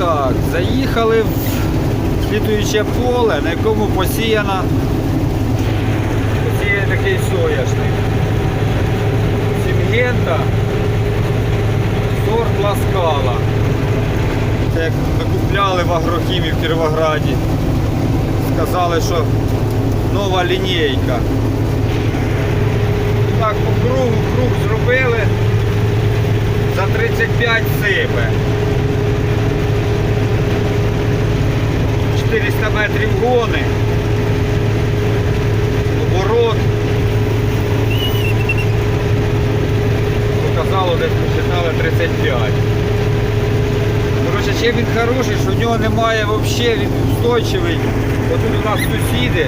Так, заїхали в слідуюче поле, на якому посіяна посіяний такий соняшник. Сінгента, сорт Ласкала. Це як ми в агрохімі в Кіровограді. Сказали, що нова лінійка. Так, по кругу круг зробили за 35 сипе. 400 метрів гони. Оборот. Показало десь посчитали 35. Коротше, чим він хороший, що в нього немає взагалі, він устойчивий. От у нас сусіди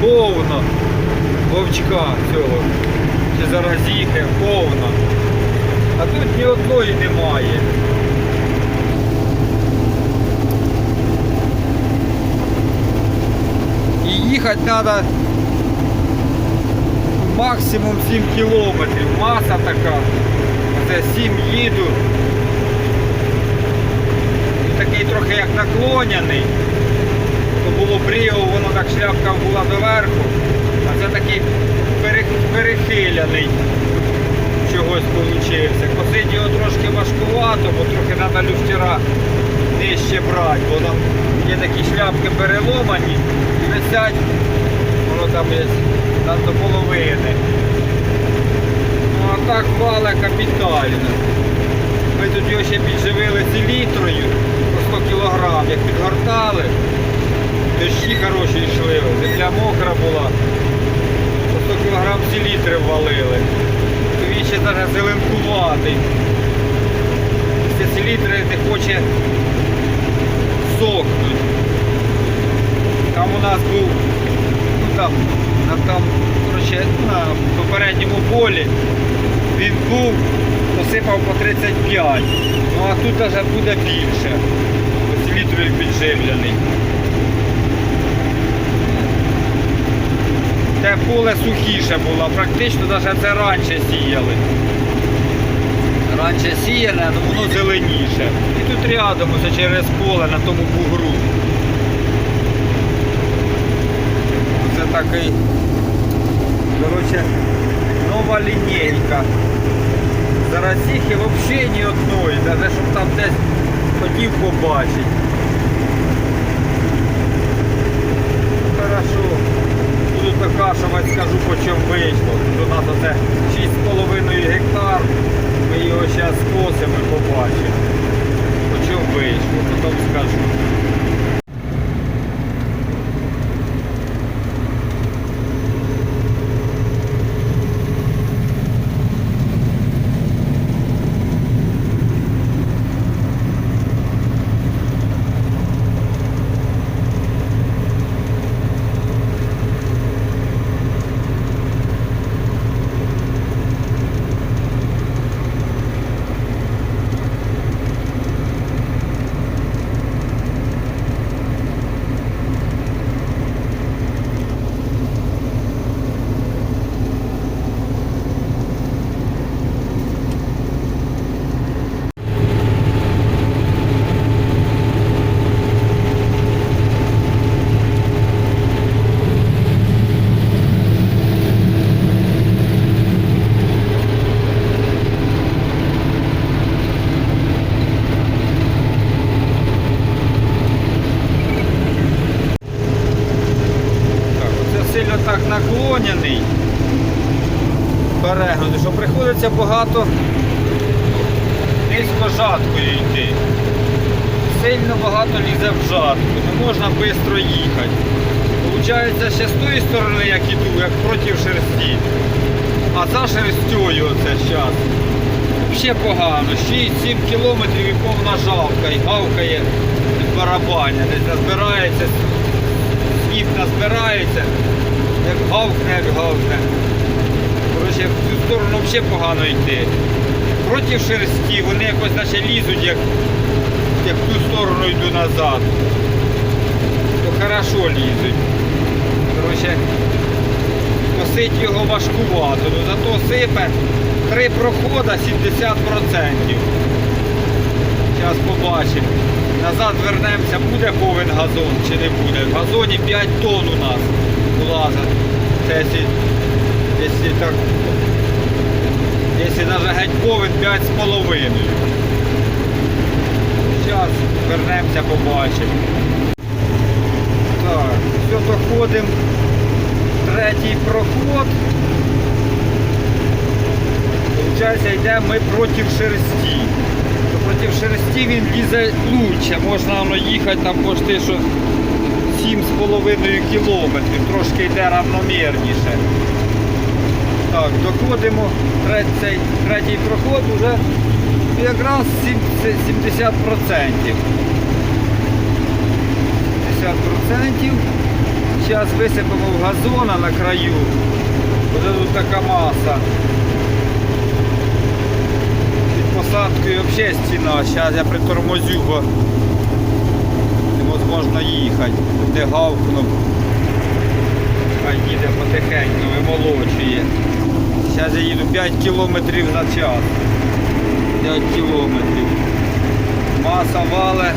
повно вовчка цього. Чи заразіхи, повно. А тут ні одної немає. І їхати треба максимум 7 кілометрів. Маса така. Це 7 їду. Такий трохи як наклоняний. То було бріо, воно так шляпка була доверху. А це такий пере- перехиляний чогось получився. Косить його трошки важкувато, бо трохи треба люфтера нижче брати, бо там є такі шляпки переломані і висять, воно там є там до половини. Ну а так вала капітально. Ми тут його ще підживили селітрою по 100 кг, як підгортали. Дощі хороші йшли, земля мокра була. По 100 кг селітри ввалили. Він ще навіть зеленкуватий. Після селітри не хоче сохнуть. Там у нас був, ну там, там, коротше, на попередньому полі він був, посипав по 35. Ну а тут навіть буде більше. Літрою підживлений. Те поле сухіше було, практично навіть це раніше сіяли. Раніше сіяне, але воно зеленіше. І тут рядом, ось через поле на тому бугру. Це такий, коротше, нова лінійка. І взагалі ні одної, навіть щоб там десь хотів побачити. Хорошо. Буду докашувати, скажу по чому вийшло. У нас оце 6,5 гектар. Ми його зараз скосимо і побачимо. По чому вийшло, потім скажу. Так, оце сильно так наклоняний. Перегнутий, що багато низько жаткою йти. Сильно багато лізе в жатку, не можна швидко їхати. Получається ще з тої сторони, як іду, як проти шерсті. А за шерстю оце зараз. Взагалі погано. 6-7 кілометрів і повна жалка, і гавкає від барабаня. Десь назбирається сніг назбирається, як гавкне, як гавкне. Коротше, в цю сторону взагалі погано йти. Проти шерсті вони якось наче лізуть, як, як в ту сторону йду назад. То хорошо лізуть. Коротше, косить його важкувато, ну зато сипе три прохода 70%. Зараз побачимо. назад вернемося, буде повен газон чи не буде. В газоні 5 тонн у нас влазить. Це якщо, так. Якщо навіть геть повен 5,5. Зараз вернемося, побачимо. Так, все, доходимо. Третій проход. Получається, йдемо ми проти шерсті. Проти шерсті він лізе лучше. Можна воно їхати там почти що 7,5 кілометрів. Трошки йде равномірніше. Так, доходимо. Третій, третій проход вже якраз 70%. 50%. Зараз висипемо в газона на краю. Буде тут така маса. Під посадкою взагалі стіна. Зараз я притормозю, бо невозможно їхати. Де гавкнув. Хай їде потихеньку, вимолочує. Зараз я їду 5 кілометрів за час. 5 кілометрів. Маса вале.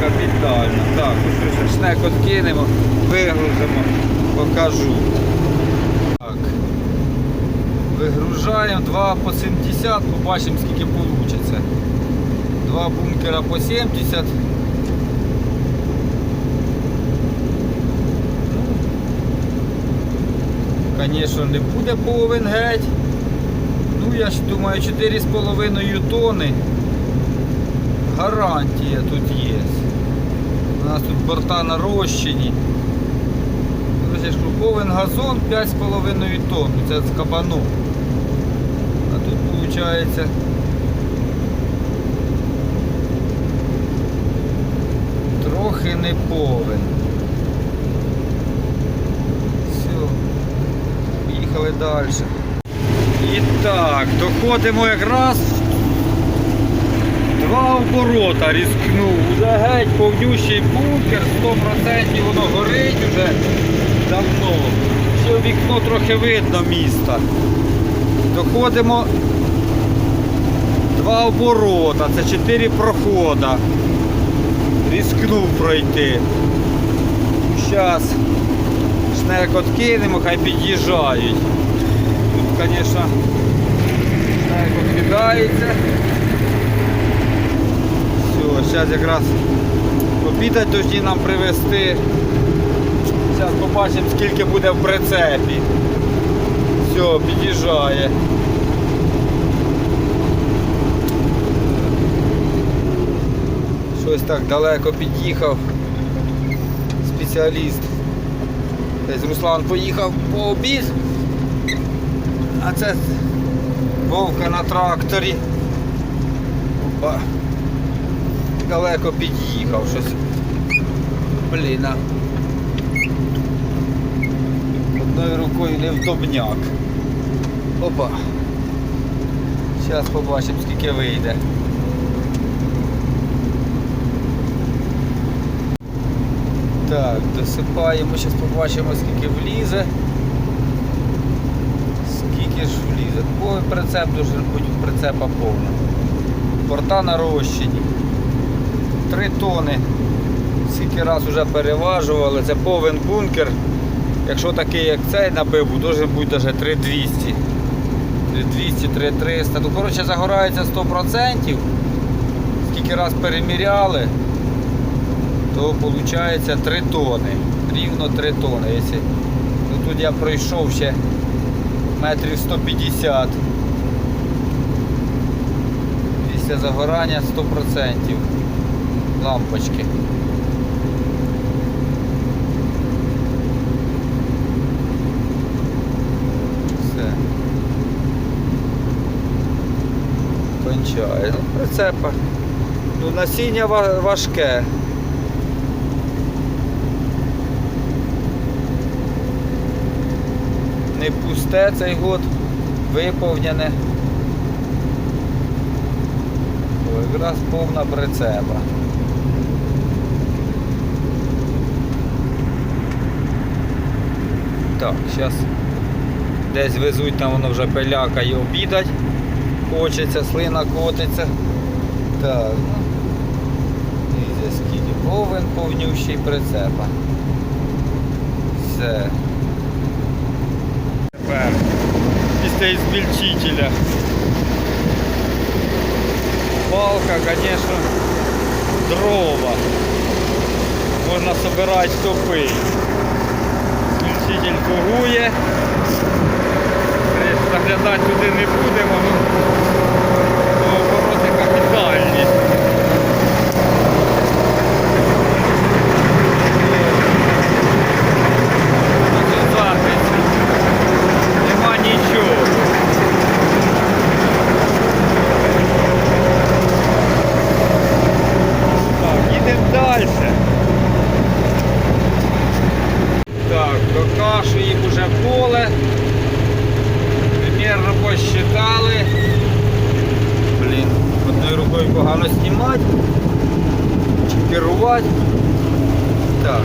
Капітально. Так, ось що шнек откинемо, вигрузимо, покажу. Так. Вигружаємо 2 по 70, побачимо скільки вийде. Два бункера по 70. Звісно, не буде повен геть. Ну, я ж думаю, 4,5 тонни. Гарантія тут є. У нас тут борта я ж кажу, повен газон 5,5 тонн. Це з кабану. А тут виходить. Трохи не повен. Все. Поїхали далі. І так, доходимо якраз Два оборота різкнув. Уже геть повнющий бункер, 100% воно горить вже давно. Ще вікно трохи видно міста. Доходимо два оборота, це чотири прохода. Різкнув пройти. Зараз шнек откинемо, хай під'їжджають. Тут, звісно, шнек відкидається. Все, зараз якраз обідать повинні нам привезти. Зараз побачимо скільки буде в прицепі. Все, під'їжджає. Щось так далеко під'їхав. Спеціаліст. Десь Руслан поїхав по обід. А це Вовка на тракторі. Опа далеко під'їхав щось. Блін. Одною рукою не вдобняк. Опа. Зараз побачимо скільки вийде. Так, досипаємо, зараз побачимо скільки влізе. Скільки ж влізе. Ой, прицеп дуже бути прицепа повна. Порта нарощені. 3 тони. Скільки раз вже переважували, це повен бункер. Якщо такий, як цей набив, може бути навіть 3200. 3200, 3300. Ну, коротше, загорається 100%. Скільки раз переміряли, то виходить 3 тони. Рівно 3 тони. Якщо... Ну, тут я пройшов ще метрів 150. Після загорання 100% лампочки. Кончає. Ну, прицепа. Ну, насіння важке. Не пусте цей год, виповняне. О, якраз повна прицепа. Так, зараз десь везуть, там воно вже пилякає обідать. Хочеться, слина котиться. Так. ну І за скільки повнющий прицепа. Все. після ізмільчителя. Палка, звісно, дрова. Можна собирати топи. Змільчитель кугує. Е, Заглядати туди не будемо. Так, докашуємо уже поле. Примерно посчитали. Блін, одною рукою погано знімати. Чи керувати. Так.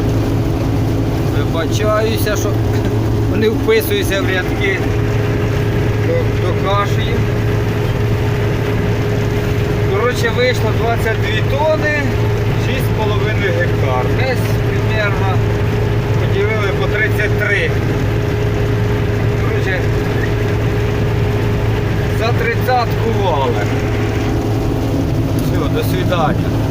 Вибачаюся, що вони вписуються в рядки. До- Докашуємо. Коротше, вийшло 22 тони, 6,5 гектар. Десь примерно по 33. Короче, за тридцятку вали. Все, до свидання.